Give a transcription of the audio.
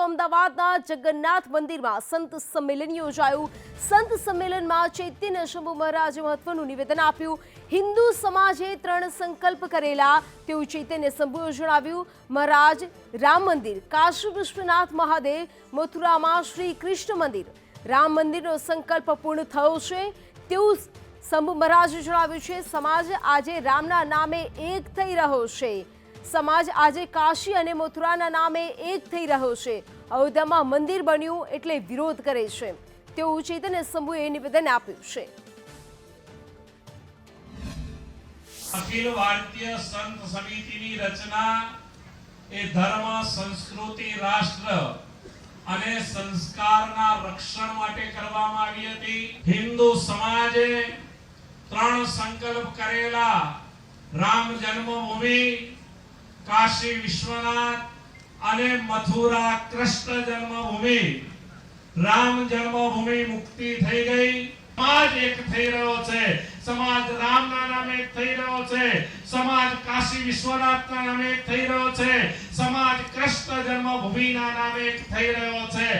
તો અમદાવાદના જગન્નાથ મંદિરમાં સંત સંમેલન યોજાયું. સંત સંમેલનમાં ચૈતન્ય શંભુ મહારાજે મહત્વનું નિવેદન આપ્યું. હિન્દુ સમાજે ત્રણ સંકલ્પ કરેલા, તેવું ચૈતન્ય શંભુએ જણાવ્યું. મહારાજ, રામ મંદિર, કાશી વિશ્વનાથ મહાદેવ, મથુરામાં શ્રી કૃષ્ણ મંદિર. રામ મંદિરનો સંકલ્પ પૂર્ણ થયો છે, તેવું શંભુ મહારાજે જણાવ્યું છે. સમાજ આજે રામના નામે એક થઈ રહ્યો છે. સમાજ આજે કાશી અને મથુરાના નામે એક થઈ રહ્યો છે. અયોધ્યામાં મંદિર બન્યું એટલે વિરોધ કરે છે. તેવું ચેતન શંભુએ નિવેદન આપ્યું છે. અખિલ ભારતીય સંત સમિતિની રચના એ ધર્મ, સંસ્કૃતિ, રાષ્ટ્ર અને સંસ્કારના રક્ષણ માટે કરવામાં આવી હતી. હિન્દુ સમાજે ત્રણ સંકલ્પ કરેલા. રામ જન્મભૂમિ કાશી વિશ્વનાથ અને મથુરા કૃષ્ણ જન્મભૂમિ રામ જન્મભૂમિ મુક્તિ થઈ ગઈ સમાજ એક થઈ રહ્યો છે સમાજ રામના નામે એક થઈ રહ્યો છે સમાજ કાશી વિશ્વનાથના નામે એક થઈ રહ્યો છે સમાજ કૃષ્ણ જન્મભૂમિના નામે એક થઈ રહ્યો છે